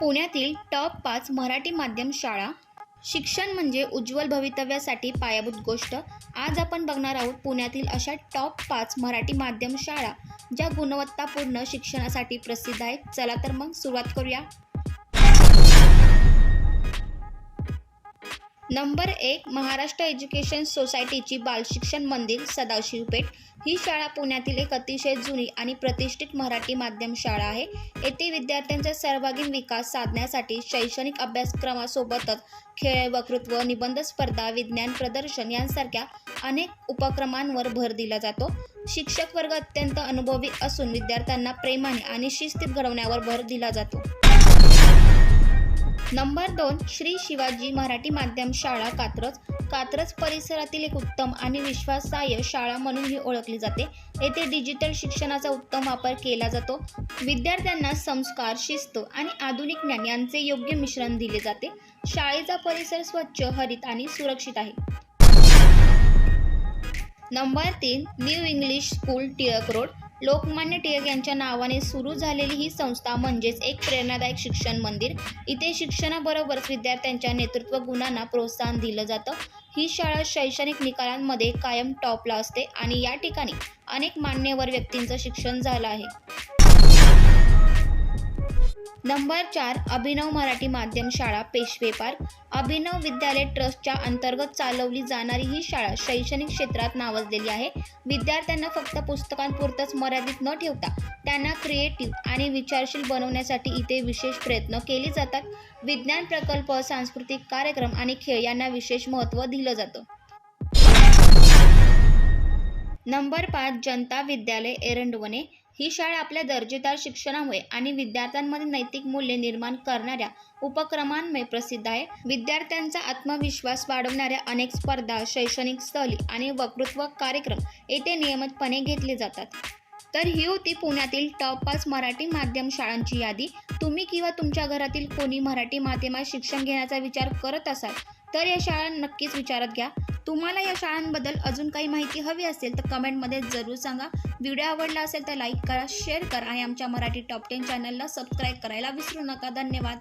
पुण्यातील टॉप पाच मराठी माध्यम शाळा शिक्षण म्हणजे उज्ज्वल भवितव्यासाठी पायाभूत गोष्ट. आज आपण बघणार आहोत पुण्यातील अशा टॉप पाच मराठी माध्यम शाळा ज्या गुणवत्तापूर्ण शिक्षणासाठी प्रसिद्ध आहेत. चला तर मग सुरुवात करूया. नंबर एक महाराष्ट्र एज्युकेशन सोसायटीची बालशिक्षण मंदिर सदाशिवपेठ ही शाळा पुण्यातील एक अतिशय जुनी आणि प्रतिष्ठित मराठी माध्यम शाळा आहे. येथे विद्यार्थ्यांचा सर्वांगीण विकास साधण्यासाठी शैक्षणिक अभ्यासक्रमासोबतच खेळ वक्तृत्व निबंध स्पर्धा विज्ञान प्रदर्शन यांसारख्या अनेक उपक्रमांवर भर दिला जातो. शिक्षक वर्ग अत्यंत अनुभवी असून विद्यार्थ्यांना प्रेमाने आणि शिस्तीत घडवण्यावर भर दिला जातो. नंबर दोन श्री शिवाजी मराठी माध्यम शाळा कात्रज. कात्रज परिसरातील एक उत्तम आणि विश्वासार्ह शाळा म्हणून ही ओळखली जाते. येथे डिजिटल शिक्षणाचा उत्तम वापर केला जातो. विद्यार्थ्यांना संस्कार शिस्त आणि आधुनिक ज्ञान यांचे योग्य मिश्रण दिले जाते. शाळेचा परिसर स्वच्छ हरित आणि सुरक्षित आहे. नंबर तीन new English school Tilak road. Lokmanya Tilak यांच्या नावाने सुरू झालेली ही संस्था म्हणजेच एक प्रेरणादायक शिक्षण मंदिर. इथे शिक्षणाबरोबरच विद्यार्थ्यांच्या नेतृत्व गुणांना प्रोत्साहन दिलं जातं. ही शाळा शैक्षणिक निकालांमध्ये कायम टॉपला असते आणि या ठिकाणी अनेक मान्यवर व्यक्तींचं शिक्षण झालं आहे. नंबर चार अभिनव मराठी माध्यम शाळा पेशवे पार्क. अभिनव विद्यालय ट्रस्टच्या अंतर्गत चालवली जाणारी ही शाळा शैक्षणिक क्षेत्रात नावाजलेली आहे. विद्यार्थ्यांना फक्त पुस्तकांपुरतंच मर्यादित न ठेवता त्यांना क्रिएटिव्ह आणि विचारशील बनवण्यासाठी इथे विशेष प्रयत्न केले जातात. विज्ञान प्रकल्प सांस्कृतिक कार्यक्रम आणि खेळ यांना विशेष महत्त्व दिलं जातं. नंबर पाच जनता विद्यालय एरंडवणे. ही शाळा आपल्या दर्जेदार शिक्षणामुळे आणि विद्यार्थ्यांमध्ये नैतिक मूल्ये निर्माण करणाऱ्या उपक्रमांमुळे प्रसिद्ध आहे. विद्यार्थ्यांचा आत्मविश्वास वाढवणाऱ्या अनेक स्पर्धा शैक्षणिक स्थली आणि वक्तृत्व कार्यक्रम येथे नियमितपणे घेतले जातात. तर ही होती पुण्यातील टॉप पाच मराठी माध्यम शाळांची यादी. तुम्ही किंवा तुमच्या घरातील कोणी मराठी माध्यमात शिक्षण घेण्याचा विचार करत असाल तर या शाळा नक्कीच विचारात घ्या. तुम्हाला या शाळांबद्दल अजून काही माहिती हवी असेल तर कमेंटमध्ये जरूर सांगा. व्हिडिओ आवडला असेल तर लाईक करा शेअर करा आणि आमच्या मराठी टॉप टेन चॅनलला सबस्क्राईब करायला विसरू नका. धन्यवाद.